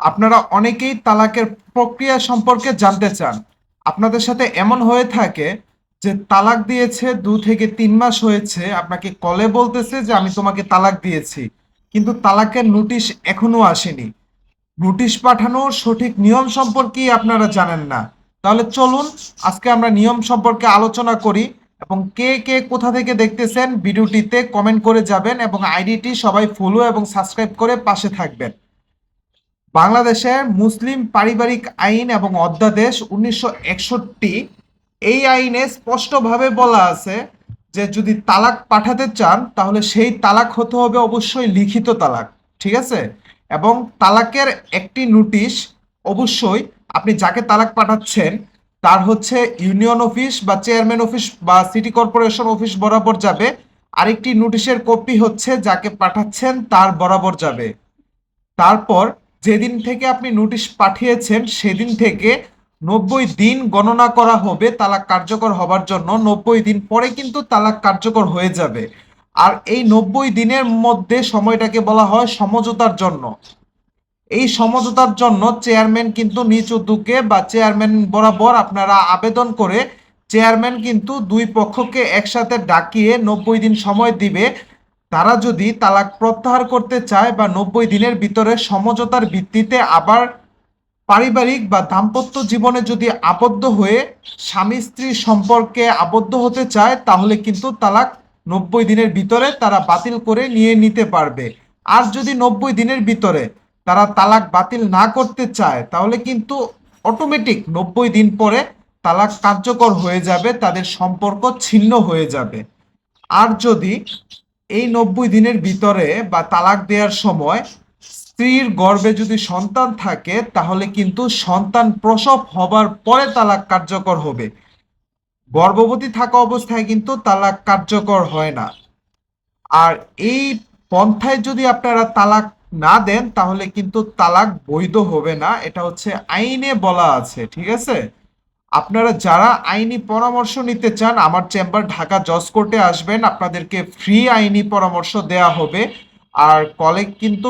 আপনারা অনেকেই তালাকের প্রক্রিয়া সম্পর্কে জানতে চান। আপনাদের সাথে এমন হয়ে থাকে যে তালাক দিয়েছে, দু থেকে তিন মাস হয়েছে, আপনাকে কলে বলতেছে যে আমি তোমাকে তালাক দিয়েছি। কিন্তু তালাকের নোটিশ এখনও আসেনি। নোটিশ পাঠানোর সঠিক নিয়ম সম্পর্কে আপনারা জানেন না। তাহলে চলুন, আজকে আমরা নিয়ম সম্পর্কে আলোচনা করি এবং কে কে কোথা থেকে দেখতেছেন, ভিডিওটিতে কমেন্ট করে যাবেন এবং আইডিটি সবাই ফলো এবং সাবস্ক্রাইব করে পাশে থাকবেন। বাংলাদেশের মুসলিম পারিবারিক আইন এবং অধ্যাদেশ উনিশশো একষট্টি, এই আইনে স্পষ্টভাবে বলা আছে যে যদি তালাক পাঠাতে চান, তাহলে সেই তালাক হতে হবে অবশ্যই লিখিত তালাক, ঠিক আছে? এবং তালাকের একটি নোটিশ অবশ্যই আপনি যাকে তালাক পাঠাচ্ছেন, তার হচ্ছে ইউনিয়ন অফিস বা চেয়ারম্যান অফিস বা সিটি কর্পোরেশন অফিস বরাবর যাবে। আরেকটি নোটিশের কপি হচ্ছে যাকে পাঠাচ্ছেন, তার বরাবর যাবে। তারপর যেদিন থেকে আপনি নোটিশ পাঠিয়েছেন, সেদিন থেকে নব্বই দিন গণনা করা হবে, তালাক কার্যকর হবার জন্য। নব্বই দিন পরে কিন্তু তালাক কার্যকর হয়ে যাবে। আর এই নব্বই দিনের মধ্যে সময়টাকে বলা হয় সমঝোতার জন্য। এই সমঝোতার জন্য চেয়ারম্যান কিন্তু নিজ উদ্যোগে বা চেয়ারম্যান বরাবর আপনারা আবেদন করে চেয়ারম্যান কিন্তু দুই পক্ষকে একসাথে ডাকিয়ে নব্বই দিন সময় দিবে। তারা যদি তালাক প্রত্যাহার করতে চায় বা নব্বই দিনের ভিতরে সমঝোতার ভিত্তিতে আবার পারিবারিক বা দাম্পত্য জীবনে যদি আবদ্ধ হয়ে স্বামী স্ত্রী সম্পর্কে আবদ্ধ হতে চায়, তাহলে কিন্তু তালাক নব্বই দিনের ভিতরে তারা বাতিল করে নিয়ে নিতে পারবে। আর যদি নব্বই দিনের ভিতরে তারা তালাক বাতিল না করতে চায়, তাহলে কিন্তু অটোমেটিক নব্বই দিন পরে তালাক কার্যকর হয়ে যাবে, তাদের সম্পর্ক ছিন্ন হয়ে যাবে। আর যদি এই নব্বই দিনের ভিতরে বা তালাক দেওয়ার সময় স্ত্রীর গর্ভে যদি সন্তান থাকে, তাহলে কিন্তু সন্তান প্রসব হবার পরে তালাক কার্যকর হবে। গর্ভবতী থাকা অবস্থায় কিন্তু তালাক কার্যকর হয় না। আর এই পন্থায় যদি আপনারা তালাক না দেন, তাহলে কিন্তু তালাক বৈধ হবে না। এটা হচ্ছে আইনে বলা আছে, ঠিক আছে? আপনারা যারা আইনি পরামর্শ নিতে চান, আমার চেম্বার ঢাকা জজ কোর্টে আসবেন। আপনাদেরকে ফ্রি আইনি পরামর্শ দেয়া হবে। আর কলেজ কিন্তু